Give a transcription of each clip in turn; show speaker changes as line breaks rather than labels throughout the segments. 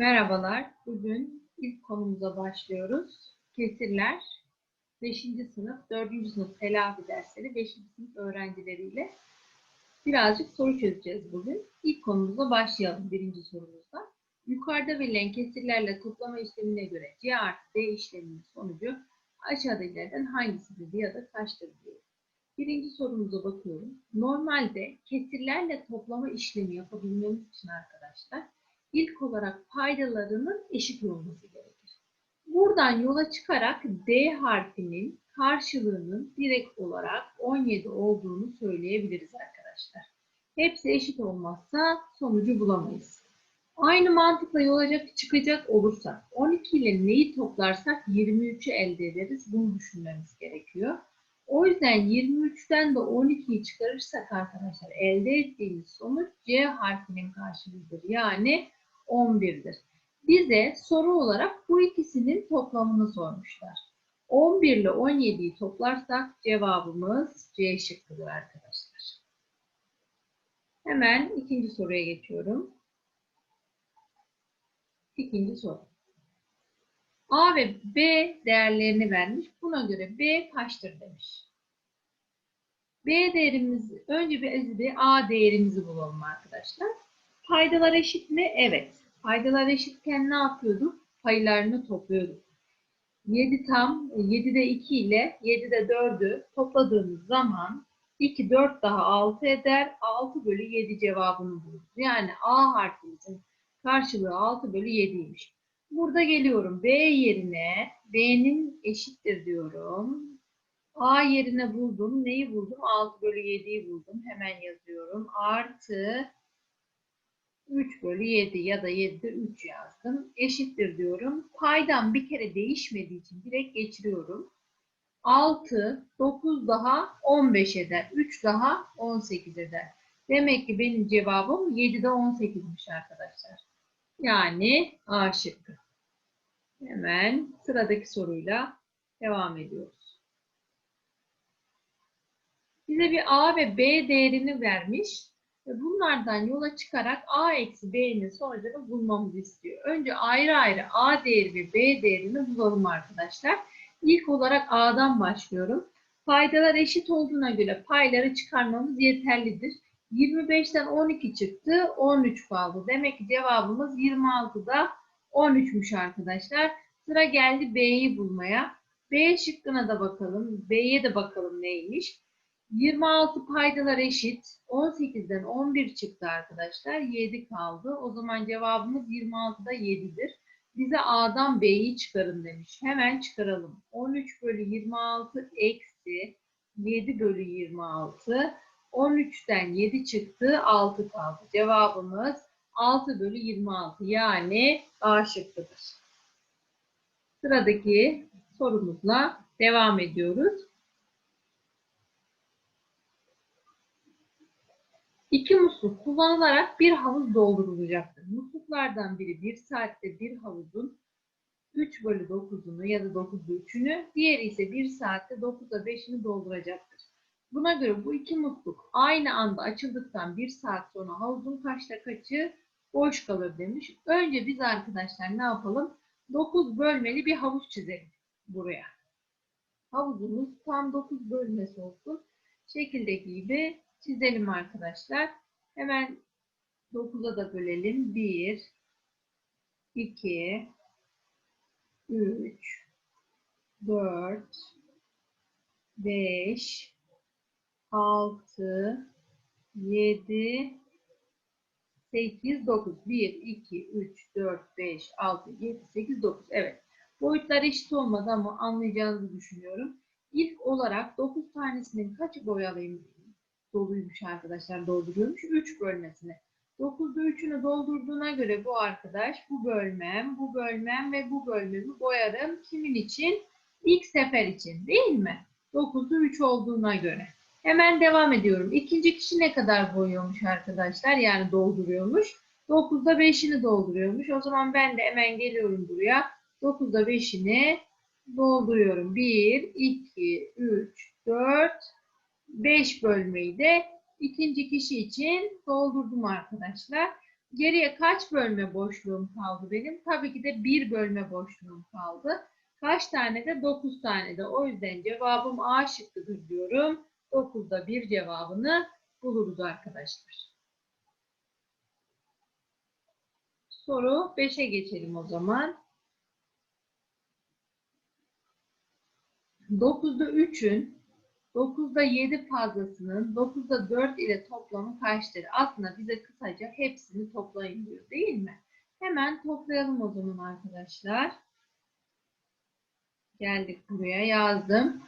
Merhabalar. Bugün ilk konumuza başlıyoruz. Kesirler 5. sınıf, 4. sınıf telafi dersleri 5. sınıf öğrencileriyle birazcık soru çözeceğiz bugün. İlk konumuza başlayalım birinci sorumuzda. Yukarıda verilen kesirlerle toplama işlemine göre C artı D işleminin sonucu aşağıdakilerden hangisidir ya da kaçtır diyor. Birinci sorumuza bakıyorum. Normalde kesirlerle toplama işlemi yapabilmemiz için arkadaşlar ilk olarak paydalarının eşit olması gerekir. Buradan yola çıkarak D harfinin karşılığının direkt olarak 17 olduğunu söyleyebiliriz arkadaşlar. Hepsi eşit olmazsa sonucu bulamayız. Aynı mantıkla yola çıkacak olursak 12 ile neyi toplarsak 23'ü elde ederiz. Bunu düşünmemiz gerekiyor. O yüzden 23'ten de 12'yi çıkarırsak arkadaşlar elde ettiğimiz sonuç C harfinin karşılığıdır. Yani 11'dir. Bize soru olarak bu ikisinin toplamını sormuşlar. 11 ile 17'yi toplarsak cevabımız C şıkkıdır arkadaşlar. Hemen ikinci soruya geçiyorum. İkinci soru. A ve B değerlerini vermiş. Buna göre B kaçtır demiş. B değerimiz, önce bir, A değerimizi bulalım arkadaşlar. Paydalar eşit mi? Evet. Paydalar eşitken ne yapıyorduk? Paylarını topluyorduk. 7 tam, 7'de 2 ile 7'de 4'ü topladığımız zaman 2, 4 daha 6 eder. 6 bölü 7 cevabını buluruz. Yani A harfimizin karşılığı 6 bölü 7'ymiş. Burada geliyorum. B yerine B'nin eşittir diyorum. A yerine buldum. Neyi buldum? 6 bölü 7'yi buldum. Hemen yazıyorum. Artı 3 bölü 7 ya da 7'de 3 yazdım. Eşittir diyorum. Paydam bir kere değişmediği için direkt geçiriyorum. 6, 9 daha 15 eder. 3 daha 18 eder. Demek ki benim cevabım 7'de 18'miş arkadaşlar. Yani A şıkkı. Hemen sıradaki soruyla devam ediyoruz. Bize bir A ve B değerini vermiş. Bunlardan yola çıkarak A eksi B'nin sonucunu bulmamızı istiyor. Önce ayrı ayrı A değeri ve B değerini bulalım arkadaşlar. İlk olarak A'dan başlıyorum. Paydalar eşit olduğuna göre payları çıkarmamız yeterlidir. 25'ten 12 çıktı, 13 kaldı. Demek ki cevabımız 26'da 13'müş arkadaşlar. Sıra geldi B'yi bulmaya. B şıkkına da bakalım. B'ye de bakalım neymiş. 26 paydalar eşit. 18'den 11 çıktı arkadaşlar. 7 kaldı. O zaman cevabımız 26'da 7'dir. Bize A'dan B'yi çıkarın demiş. Hemen çıkaralım. 13 bölü 26 eksi 7 bölü 26. 13'ten 7 çıktı. 6 kaldı. Cevabımız 6 bölü 26. Yani A şıkkıdır. Sıradaki sorumuzla devam ediyoruz. İki musluk kullanılarak bir havuz doldurulacaktır. Musluklardan biri bir saatte bir havuzun 3 bölü 9'unu ya da 9'da 3'ünü, diğeri ise bir saatte 9'da 5'ini dolduracaktır. Buna göre bu iki musluk aynı anda açıldıktan bir saat sonra havuzun kaçta kaçı boş kalır demiş. Önce biz arkadaşlar ne yapalım? 9 bölmeli bir havuz çizelim buraya. Havuzumuz tam 9 bölmesi olsun. Şekildeki gibi çizelim arkadaşlar. Hemen 9'a da bölelim. 1, 2, 3, 4, 5, 6, 7, 8, 9. 1, 2, 3, 4, 5, 6, 7, 8, 9. Evet. Boyutlar eşit olmadı ama anlayacağınızı düşünüyorum. İlk olarak 9 tanesinin kaçı boyalıyım doluymuş arkadaşlar dolduruyormuş. 3 bölmesine. 9'da 3'ünü doldurduğuna göre bu arkadaş bu bölmem, bu bölmem ve bu bölmemi boyarım. Kimin için? İlk sefer için değil mi? 9'da 3 olduğuna göre. Hemen devam ediyorum. İkinci kişi ne kadar boyuyormuş arkadaşlar? Yani dolduruyormuş. 9'da 5'ini dolduruyormuş. O zaman ben de hemen geliyorum buraya. 9'da 5'ini dolduruyorum. 1, 2, 3, 4, 5 bölmeyi de ikinci kişi için doldurdum arkadaşlar. Geriye kaç bölme boşluğum kaldı benim? Tabii ki de bir bölme boşluğum kaldı. Kaç tane de? 9 tane de. O yüzden cevabım A şıkkıdır diyorum. 9'da bir cevabını buluruz arkadaşlar. Soru 5'e geçelim o zaman. 9'da 3'ün 9'da 7 fazlasının 9'da 4 ile toplamı kaçtır? Aslında bize kısaca hepsini toplayın diyor değil mi? Hemen toplayalım o zaman arkadaşlar. Geldik buraya yazdım.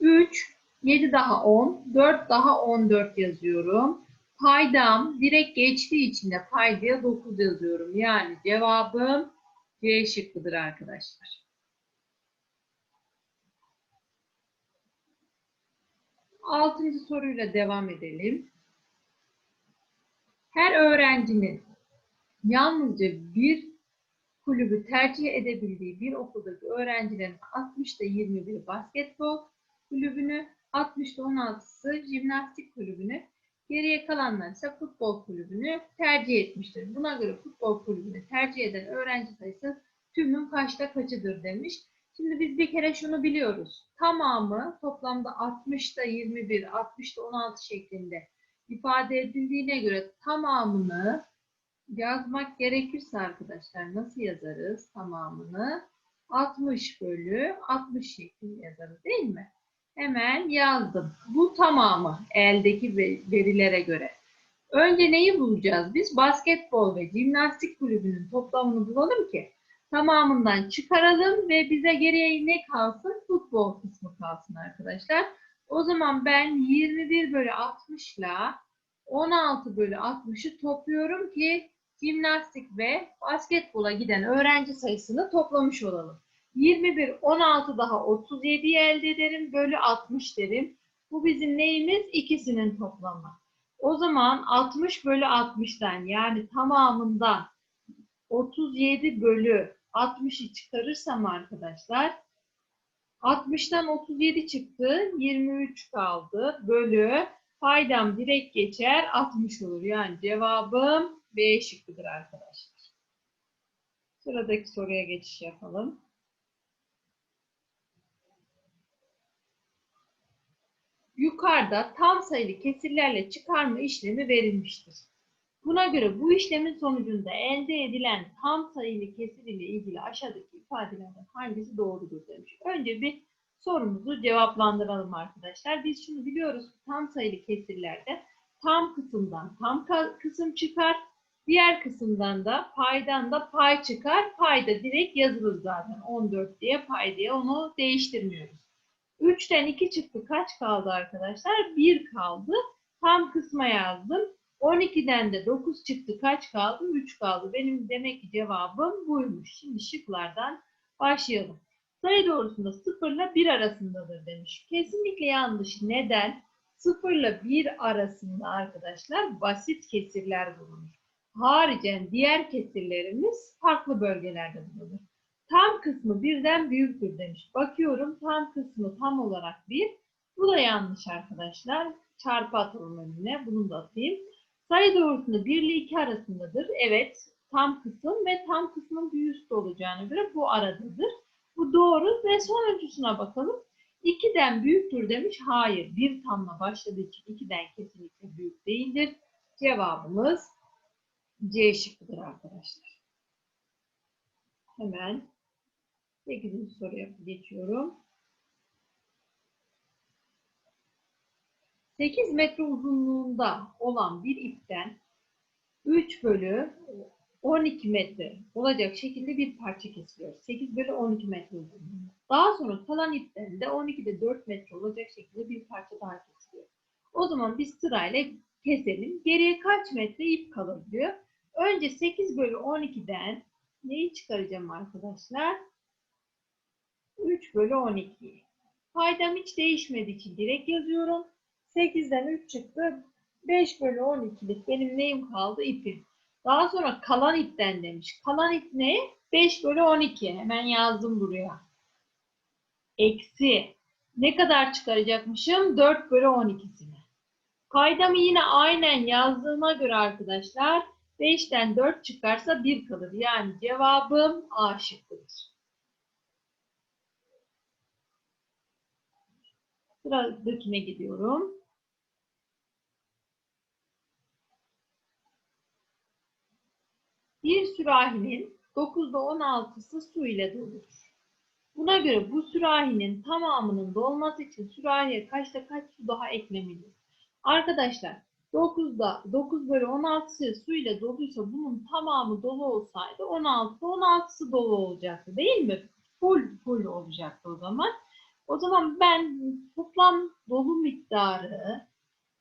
3, 7 daha 10, 4 daha 14 yazıyorum. Paydam direkt geçtiği için de paydaya 9 yazıyorum. Yani cevabım C şıkkıdır arkadaşlar. Altıncı soruyla devam edelim. Her öğrencinin yalnızca bir kulübü tercih edebildiği bir okuldaki öğrencilerin 60'da 21 basketbol kulübünü, 60'da 16'sı jimnastik kulübünü, geriye kalanlar ise futbol kulübünü tercih etmiştir. Buna göre futbol kulübünü tercih eden öğrenci sayısı tümün kaçta kaçıdır demiş. Şimdi biz bir kere şunu biliyoruz. Tamamı toplamda 60'da 21, 60'da 16 şeklinde ifade edildiğine göre tamamını yazmak gerekirse arkadaşlar nasıl yazarız tamamını? 60 bölü 60 şeklinde yazarız değil mi? Hemen yazdım. Bu tamamı eldeki verilere göre. Önce neyi bulacağız biz? Basketbol ve jimnastik kulübünün toplamını bulalım ki tamamından çıkaralım ve bize geriye ne kalsın? Futbol kısmı kalsın arkadaşlar. O zaman ben 21 bölü 60 ile 16 bölü 60'ı topluyorum ki jimnastik ve basketbola giden öğrenci sayısını toplamış olalım. 21, 16 daha 37 elde ederim. Bölü 60 derim. Bu bizim neyimiz? İkisinin toplamı. O zaman 60 bölü 60'dan yani tamamında 37 bölü 60'ı çıkarırsam arkadaşlar 60'tan 37 çıktı. 23 kaldı. Bölü paydam direkt geçer. 60 olur. Yani cevabım B şıkkıdır arkadaşlar. Sıradaki soruya geçiş yapalım. Yukarıda tam sayılı kesirlerle çıkarma işlemi verilmiştir. Buna göre bu işlemin sonucunda elde edilen tam sayılı kesir ile ilgili aşağıdaki ifadelerden hangisi doğrudur demiş. Önce bir sorumuzu cevaplandıralım arkadaşlar. Biz şunu biliyoruz tam sayılı kesirlerde tam kısımdan tam kısım çıkar. Diğer kısımdan da paydan da pay çıkar. Payda direkt yazılır zaten 14 diye pay diye onu değiştirmiyoruz. 3'ten 2 çıktı kaç kaldı arkadaşlar? 1 kaldı. Tam kısma yazdım. 12'den de 9 çıktı. Kaç kaldı? 3 kaldı. Benim demek ki cevabım buymuş. Şimdi şıklardan başlayalım. Sayı doğrusunda 0 ile 1 arasındadır demiş. Kesinlikle yanlış. Neden? 0 ile 1 arasında arkadaşlar basit kesirler bulunur. Haricen diğer kesirlerimiz farklı bölgelerde bulunur. Tam kısmı birden büyüktür demiş. Bakıyorum tam kısmı tam olarak 1. Bu da yanlış arkadaşlar. Çarpı atalım önüne. Bunu da atayım. Sayı doğrusunda 1 ile 2 arasındadır. Evet, tam kısım ve tam kısmın bir üstü olacağına göre bu aradadır. Bu doğru ve sonuncusuna bakalım. 2'den büyüktür demiş. Hayır, bir tamla başladığı için 2'den kesinlikle büyük değildir. Cevabımız C şıkkıdır arkadaşlar. Hemen 8. soruya geçiyorum. 8 metre uzunluğunda olan bir ipten 3 bölü 12 metre olacak şekilde bir parça kesiliyor. 8 bölü 12 metre uzunluğunda. Daha sonra kalan ipten de 12'de 4 metre olacak şekilde bir parça daha kesiliyor. O zaman biz sırayla keselim. Geriye kaç metre ip kalır diyor. Önce 8 bölü 12'den neyi çıkaracağım arkadaşlar? 3 bölü 12. Paydam hiç değişmediği için direkt yazıyorum. 8'den 3 çıktı. 5 bölü 12'lik benim neyim kaldı? İpim. Daha sonra kalan ipten demiş. Kalan ip ne? 5 bölü 12. Hemen yazdım buraya. Eksi. Ne kadar çıkaracakmışım? 4 bölü 12'sini. Paydamı yine aynen yazdığıma göre arkadaşlar 5'ten 4 çıkarsa 1 kalır. Yani cevabım A şıkkıdır. Sıradakine gidiyorum. Bir sürahinin 9'da 16'sı su ile doludur. Buna göre bu sürahinin tamamının dolması için sürahiye kaçta kaç su daha eklemeliyiz? Arkadaşlar 9'da 9 bölü 16'sı su ile doluysa bunun tamamı dolu olsaydı 16'da 16'sı dolu olacaktı değil mi? Full full olacaktı o zaman. O zaman ben toplam dolu miktarı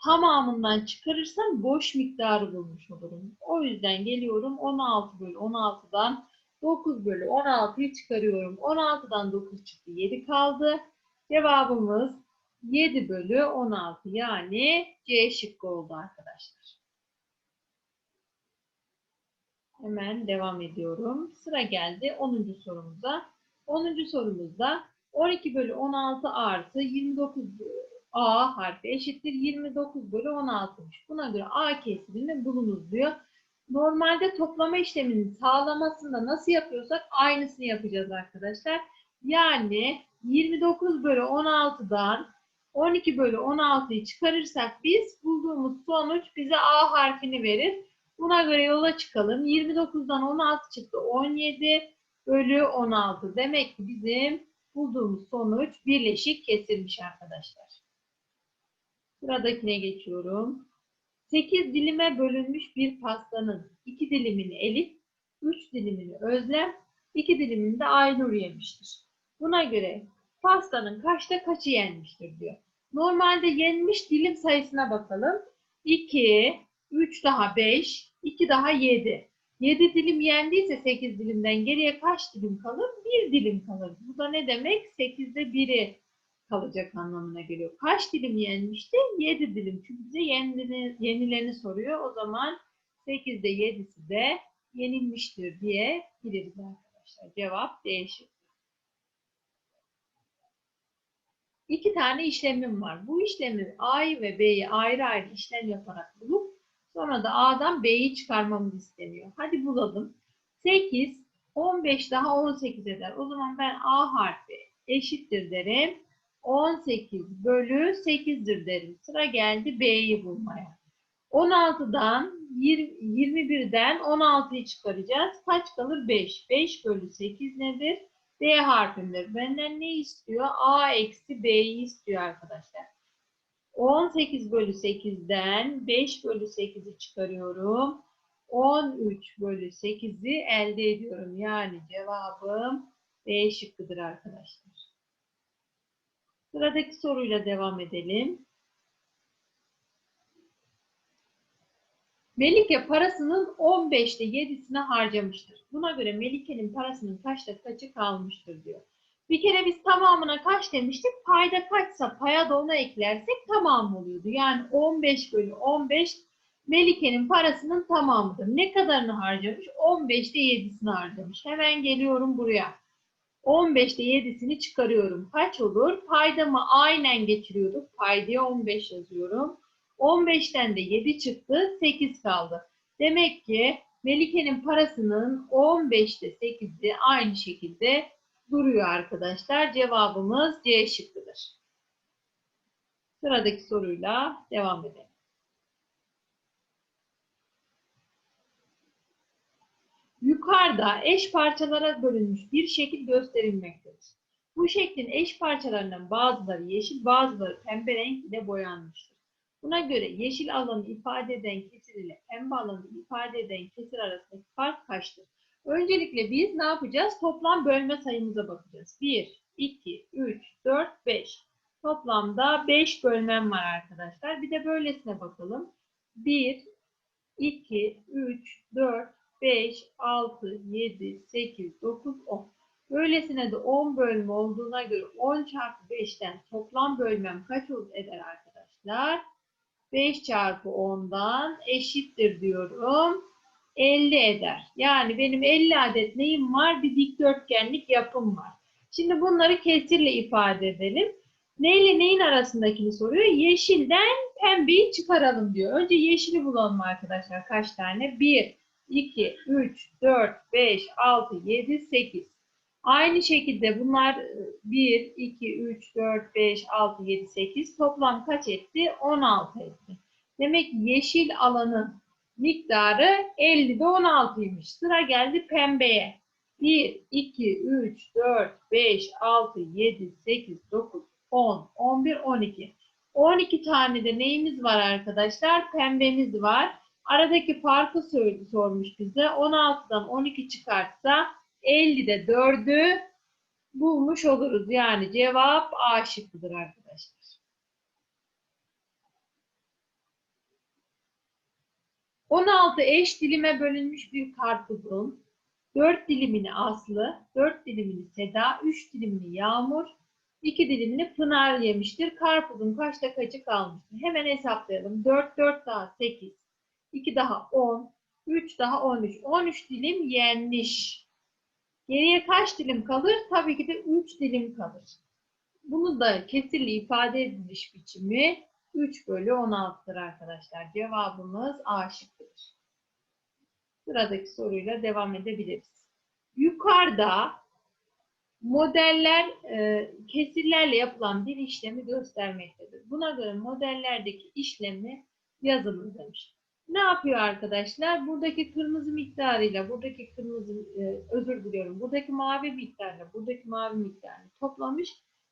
tamamından çıkarırsam boş miktarı bulmuş olurum. O yüzden geliyorum 16 bölü 16'dan 9 bölü 16'yı çıkarıyorum. 16'dan 9 çıktı 7 kaldı. Cevabımız 7 bölü 16 yani C şıkkı oldu arkadaşlar. Hemen devam ediyorum. Sıra geldi 10. sorumuza. 10. sorumuzda 12 bölü 16 artı 29 A harfi eşittir 29 bölü 16'mış. Buna göre A kesirini bulunuz diyor. Normalde toplama işleminin sağlamasında nasıl yapıyorsak aynısını yapacağız arkadaşlar. Yani 29 bölü 16'dan 12 bölü 16'yı çıkarırsak biz bulduğumuz sonuç bize A harfini verir. Buna göre yola çıkalım. 29'dan 16 çıktı 17 bölü 16. Demek ki bizim bulduğumuz sonuç birleşik kesilmiş arkadaşlar. Sıradakine geçiyorum. 8 dilime bölünmüş bir pastanın 2 dilimini Elif, 3 dilimini Özlem, 2 dilimini de Aynur yemiştir. Buna göre pastanın kaçta kaçı yenmiştir diyor. Normalde yenmiş dilim sayısına bakalım. 2, 3 daha 5, 2 daha 7. 7 dilim yendiyse 8 dilimden geriye kaç dilim kalır? 1 dilim kalır. Bu da ne demek? 8'de 1'i kalacak anlamına geliyor. Kaç dilim yenmişti? 7 dilim. Çünkü bize yenilerini, yenilerini soruyor. O zaman 8'de 7'si de yenilmiştir diye biliriz arkadaşlar. Cevap değişir. İki tane işlemim var. Bu işlemi A'yı ve B'yi ayrı ayrı işlem yaparak bulup sonra da A'dan B'yi çıkarmamız isteniyor. Hadi bulalım. 8, 15 daha 18 eder. O zaman ben A harfi eşittir derim. 18 bölü 8'dir derim. Sıra geldi B'yi bulmaya. 16'dan 21'den 16'yı çıkaracağız. Kaç kalır? 5. 5 bölü 8 nedir? B harfindir. Benden ne istiyor? A eksi B'yi istiyor arkadaşlar. 18 bölü 8'den 5 bölü 8'i çıkarıyorum. 13 bölü 8'i elde ediyorum. Yani cevabım B şıkkıdır arkadaşlar. Sıradaki soruyla devam edelim. Melike parasının 15'te 7'sini harcamıştır. Buna göre Melike'nin parasının kaçta kaçı kalmıştır diyor. Bir kere biz tamamına kaç demiştik? Payda kaçsa paya da ona eklersek tamam oluyordu. Yani 15 bölü 15 Melike'nin parasının tamamıdır. Ne kadarını harcamış? 15'te 7'sini harcamış. Hemen geliyorum buraya. 15'te 7'sini çıkarıyorum. Kaç olur? Paydamı aynen geçiriyorduk. Paydaya 15 yazıyorum. 15'ten de 7 çıktı. 8 kaldı. Demek ki Melike'nin parasının 15'te 8'i aynı şekilde duruyor arkadaşlar. Cevabımız C şıkkıdır. Sıradaki soruyla devam edelim. Yukarıda eş parçalara bölünmüş bir şekil gösterilmektedir. Bu şeklin eş parçalarından bazıları yeşil, bazıları pembe renk ile boyanmıştır. Buna göre yeşil alanı ifade eden kesir ile pembe alanı ifade eden kesir arasındaki fark kaçtır? Öncelikle biz ne yapacağız? Toplam bölme sayımıza bakacağız. 1, 2, 3, 4, 5. Toplamda 5 bölmem var arkadaşlar. Bir de böylesine bakalım. 1, 2, 3, 4, 5, 6, 7, 8, 9, 10. Böylesine de 10 bölme olduğuna göre 10 çarpı 5'ten toplam bölmem kaç eder arkadaşlar? 5 çarpı 10'dan eşittir diyorum. 50 eder. Yani benim 50 adet neyim var? Bir dikdörtgenlik yapım var. Şimdi bunları kesirle ifade edelim. Neyle neyin arasındakini soruyor. Yeşilden pembeyi çıkaralım diyor. Önce yeşili bulalım arkadaşlar. Kaç tane? 1, 2, 3, 4, 5, 6, 7, 8. Aynı şekilde bunlar e, 1, 2, 3, 4, 5, 6, 7, 8. Toplam kaç etti? 16 etti. Demek yeşil alanın miktarı 50 ve 16'ymış. Sıra geldi pembeye. 1, 2, 3, 4, 5, 6, 7, 8, 9, 10, 11, 12. 12 tane de neyimiz var arkadaşlar? Pembemiz var. Aradaki farkı söyledi, sormuş bize. 16'dan 12 çıkartsa 50'de 4'ü bulmuş oluruz. Yani cevap A şıkkıdır arkadaşlar. ...16 eş dilime bölünmüş bir karpuzun... ...4 dilimini Aslı, 4 dilimini Seda, 3 dilimini Yağmur... ...2 dilimini Pınar yemiştir. Karpuzun kaçta kaçı kalmıştır? Hemen hesaplayalım. 4, 4 daha 8... 2 daha 10, 3 daha 13. 13 dilim yenmiş. Geriye kaç dilim kalır? Tabii ki de 3 dilim kalır. Bunu da kesirli ifade ediliş biçimi 3 bölü 16'dır arkadaşlar. Cevabımız A şıkkıdır. Sıradaki soruyla devam edebiliriz. Yukarıda modeller e, kesirlerle yapılan bir işlemi göstermektedir. Buna göre modellerdeki işlemi yazılır demiş. Ne yapıyor arkadaşlar? Buradaki kırmızı miktarıyla, buradaki kırmızı, e, özür diliyorum, buradaki mavi miktarla, buradaki mavi miktarını toplamış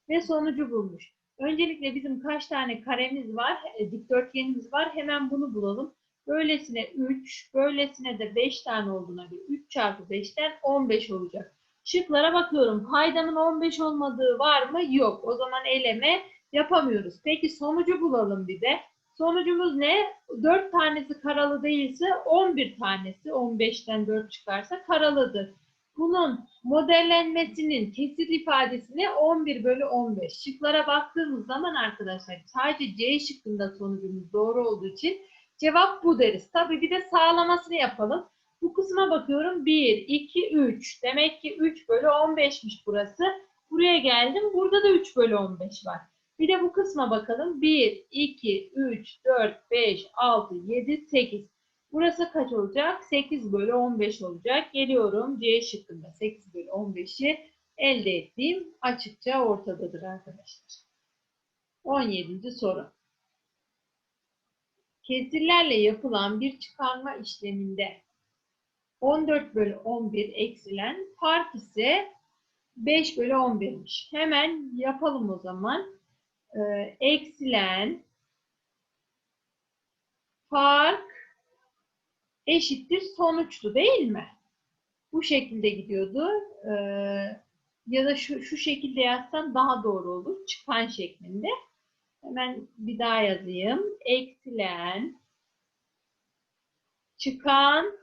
ve sonucu bulmuş. Öncelikle bizim kaç tane karemiz var, e, dikdörtgenimiz var. Hemen bunu bulalım. Böylesine 3, böylesine de 5 tane olduğuna göre 3 çarpı 5'ten 15 olacak. Şıklara bakıyorum. Paydanın 15 olmadığı var mı? Yok. O zaman eleme yapamıyoruz. Peki sonucu bulalım bir de. Sonucumuz ne? 4 tanesi karalı değilse 11 tanesi 15'ten 4 çıkarsa karalıdır. Bunun modellenmesinin kesir ifadesini 11 bölü 15. Şıklara baktığımız zaman arkadaşlar sadece C şıkkında sonucumuz doğru olduğu için cevap bu deriz. Tabii bir de sağlamasını yapalım. Bu kısma bakıyorum 1, 2, 3. Demek ki 3 bölü 15'miş burası. Buraya geldim. Burada da 3 bölü 15 var. Bir de bu kısma bakalım. 1, 2, 3, 4, 5, 6, 7, 8. Burası kaç olacak? 8 bölü 15 olacak. Geliyorum C şıkkında 8 bölü 15'i elde ettiğim açıkça ortadadır arkadaşlar. 17. soru. Kesirlerle yapılan bir çıkarma işleminde 14 bölü 11 eksilen fark ise 5 bölü 11'miş. Hemen yapalım o zaman e, eksilen fark eşittir sonuçtu değil mi? Bu şekilde gidiyordu. E, ya da şu, şu şekilde yazsam daha doğru olur. Çıkan şeklinde. Hemen bir daha yazayım. Eksilen çıkan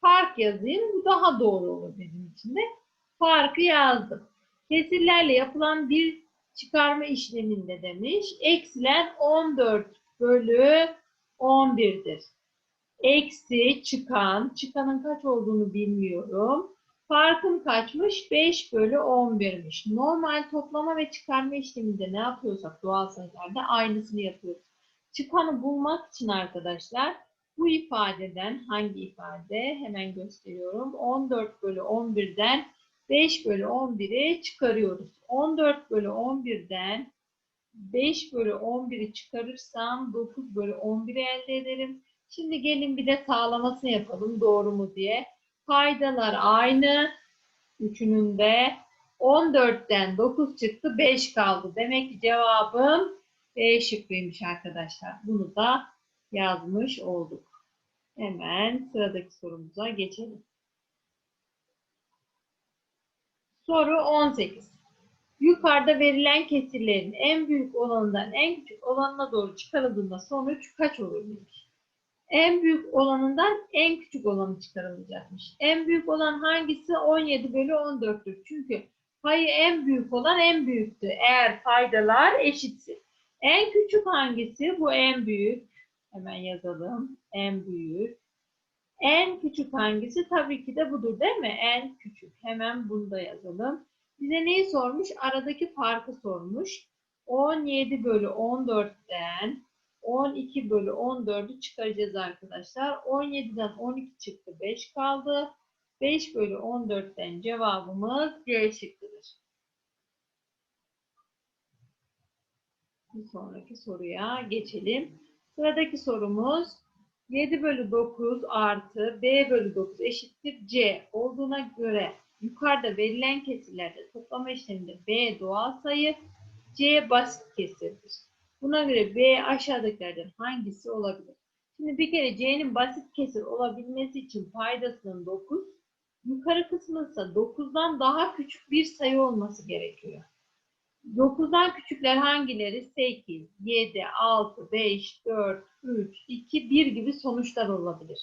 fark yazayım. Bu daha doğru olur bizim için de. Farkı yazdım. Kesirlerle yapılan bir çıkarma işleminde demiş. Eksilen 14 bölü 11'dir. Eksi çıkan, çıkanın kaç olduğunu bilmiyorum. Farkım kaçmış? 5 bölü 11'miş. Normal toplama ve çıkarma işleminde ne yapıyorsak doğal sayılarda aynısını yapıyoruz. Çıkanı bulmak için arkadaşlar bu ifadeden hangi ifade? Hemen gösteriyorum. 14 bölü 11'den 5 bölü 11'i çıkarıyoruz. 14 bölü 11'den 5 bölü 11'i çıkarırsam 9 bölü 11'i elde ederim. Şimdi gelin bir de sağlamasını yapalım doğru mu diye. Paydalar aynı. Üçünün de 14'ten 9 çıktı 5 kaldı. Demek ki cevabım B şıkkıymış arkadaşlar. Bunu da yazmış olduk. Hemen sıradaki sorumuza geçelim. Soru 18. Yukarıda verilen kesirlerin en büyük olanından en küçük olanına doğru çıkarıldığında sonuç kaç olur demiş. En büyük olanından en küçük olanı çıkarılacakmış. En büyük olan hangisi? 17 bölü 14'tür. Çünkü payı en büyük olan en büyüktü. Eğer paydalar eşitse. En küçük hangisi? Bu en büyük. Hemen yazalım. En büyük. En küçük hangisi? Tabii ki de budur değil mi? En küçük. Hemen bunu da yazalım. Bize neyi sormuş? Aradaki farkı sormuş. 17 bölü 14'ten 12 bölü 14'ü çıkaracağız arkadaşlar. 17'den 12 çıktı 5 kaldı. 5 bölü 14'ten cevabımız C şıkkıdır. Bir sonraki soruya geçelim. Sıradaki sorumuz 7 bölü 9 artı B bölü 9 eşittir C olduğuna göre yukarıda verilen kesirlerde toplama işleminde B doğal sayı, C basit kesirdir. Buna göre B aşağıdakilerden hangisi olabilir? Şimdi bir kere C'nin basit kesir olabilmesi için paydasının 9, yukarı kısmı ise 9'dan daha küçük bir sayı olması gerekiyor. 9'dan küçükler hangileri? 8, 7, 6, 5, 4, 3, 2, 1 gibi sonuçlar olabilir.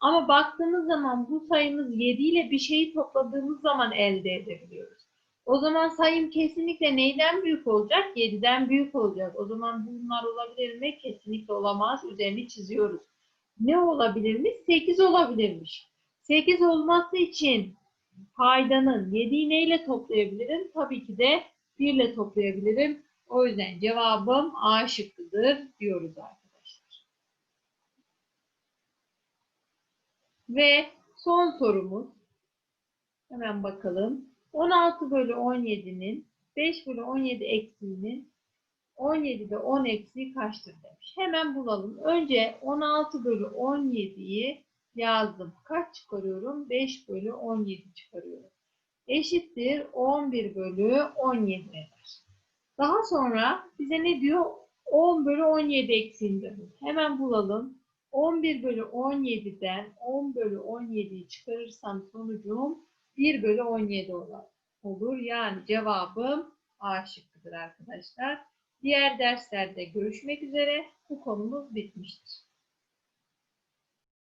Ama baktığımız zaman bu sayımız 7 ile bir şeyi topladığımız zaman elde edebiliyoruz. O zaman sayım kesinlikle neyden büyük olacak? 7'den büyük olacak. O zaman bunlar olabilir mi? Kesinlikle olamaz. Üzerini çiziyoruz. Ne olabilirmiş? 8 olabilirmiş. 8 olması için paydanın 7'yi neyle toplayabilirim? Tabii ki de 1 ile toplayabilirim. O yüzden cevabım A şıkkıdır diyoruz arkadaşlar. Ve son sorumuz. Hemen bakalım. 16 bölü 17'nin 5 bölü 17 eksiğinin 17'de 10 eksiği kaçtır demiş. Hemen bulalım. Önce 16 bölü 17'yi yazdım. Kaç çıkarıyorum? 5 bölü 17 çıkarıyorum. Eşittir 11 bölü 17 eder. Daha sonra bize ne diyor? 10 bölü 17 eksiğinde. Hemen bulalım. 11 bölü 17'den 10 bölü 17'yi çıkarırsam sonucum 1 bölü 17 olur. Yani cevabım A şıkkıdır arkadaşlar. Diğer derslerde görüşmek üzere. Bu konumuz bitmiştir.